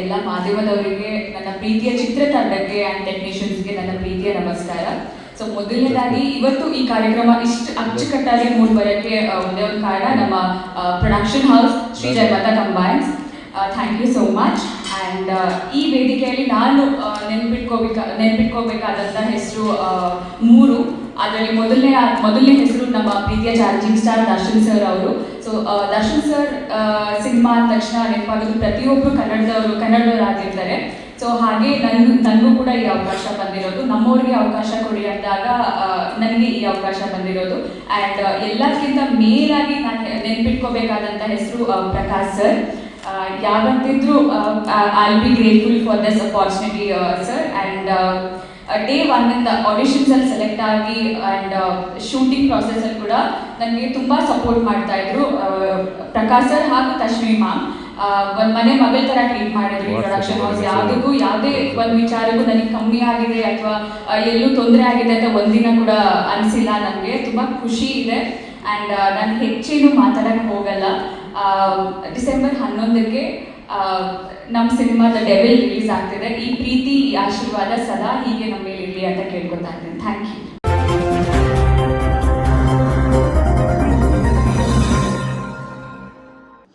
ಎಲ್ಲ ಮಾಧ್ಯಮದವರಿಗೆ ನನ್ನ ಪ್ರೀತಿಯ ಚಿತ್ರತಂಡಕ್ಕೆ ಆ್ಯಂಡ್ ಟೆಕ್ನಿಷಿಯನ್ಸ್ಗೆ ನನ್ನ ಪ್ರೀತಿಯ ನಮಸ್ಕಾರ. ಸೊ ಮೊದಲನೇದಾಗಿ, ಇವತ್ತು ಈ ಕಾರ್ಯಕ್ರಮ ಇಷ್ಟು ಅಚ್ಚುಕಟ್ಟಾಗಿ ಮೂಡಿ ಬರೋಕ್ಕೆ ಒಂದೇ ಒಂದು ಕಾರಣ, ನಮ್ಮ production house Shri Jayamatha combines thank you so much and ಈ ವೇದಿಕೆಯಲ್ಲಿ ನಾನು ನೆನ್ಪಿಟ್ಕೋಬೇಕ ನೆನ್ಪಿಟ್ಕೋಬೇಕಾದಂಥ ಹೆಸರು ಮೂರು. ಅದರಲ್ಲಿ ಮೊದಲನೇ ಮೊದಲನೇ ಹೆಸರು ನಮ್ಮ ಪ್ರೀತಿಯ ಚಾರ್ಜಿಂಗ್ ಸ್ಟಾರ್ ದರ್ಶನ್ ಸರ್ ಅವರು. ಸೊ ದರ್ಶನ್ ಸರ್ ಸಿನಿಮಾ ಅಂದ ತಕ್ಷಣ ನೆನಪಾಗೋದು ಪ್ರತಿಯೊಬ್ಬರು ಕನ್ನಡದವರು, ಕನ್ನಡದವರಾಗಿರ್ತಾರೆ. ಸೊ ಹಾಗೆ ನನ್ಗೂ, ನನಗೂ ಕೂಡ ಈ ಅವಕಾಶ ಬಂದಿರೋದು. ನಮ್ಮವ್ರಿಗೆ ಅವಕಾಶ ಕೊಡಿ ಅಂದಾಗ ನನಗೆ ಈ ಅವಕಾಶ ಬಂದಿರೋದು. ಆ್ಯಂಡ್ ಎಲ್ಲಕ್ಕಿಂತ ಮೇಲಾಗಿ ನಾನು ನೆನ್ಪಿಟ್ಕೋಬೇಕಾದಂಥ ಹೆಸರು Prakash sir ಯಾವತ್ತಿದ್ರು I be grateful for this opportunity sir and day ಒನ್ನಿಂದ ಆಡಿಷನ್ಸಲ್ಲಿ ಸೆಲೆಕ್ಟ್ ಆಗಿ ಆ್ಯಂಡ್ ಶೂಟಿಂಗ್ ಪ್ರಾಸೆಸಲ್ಲಿ ಕೂಡ ನನಗೆ ತುಂಬ ಸಪೋರ್ಟ್ ಮಾಡ್ತಾ ಇದ್ರು. ಪ್ರಕಾಶ್ ಸರ್ ಹಾಗೂ ತಶ್ಮಿ ಮ್ಯಾಮ್ ಒಂದು ಮನೆ ಮಗಳ ಥರ ಟ್ರೀಟ್ ಮಾಡಿದ್ರು ಪ್ರೊಡಕ್ಷನ್ ಹೌಸ್ ಯಾವುದಕ್ಕೂ ಯಾವುದೇ ಒಂದು ವಿಚಾರಕ್ಕೂ ನನಗೆ ಕಮ್ಮಿ ಆಗಿದೆ ಅಥವಾ ಎಲ್ಲೂ ತೊಂದರೆ ಆಗಿದೆ ಅಂತ ಒಂದಿನ ಕೂಡ ಅನಿಸಿಲ್ಲ ನನಗೆ ತುಂಬ ಖುಷಿ ಇದೆ. ಆ್ಯಂಡ್ ನಾನು ಹೆಚ್ಚೇನು ಮಾತಾಡಕ್ ಹೋಗಲ್ಲ. ಡಿಸೆಂಬರ್ ಹನ್ನೊಂದಕ್ಕೆ ನಮ್ಮ ಸಿನಿಮಾದ ಡೆವಿಲ್ ರಿಲೀಸ್ ಆಗ್ತಿದೆ. ಈ ಪ್ರೀತಿ ಆಶೀರ್ವಾದ ಸದಾ ಹೀಗೆ ನಮ್ಮ ಮೇಲೆ ಇರಲಿ ಅಂತ ಕೇಳ್ಕೊತಾ ಇದ್ದೀನಿ. Thank you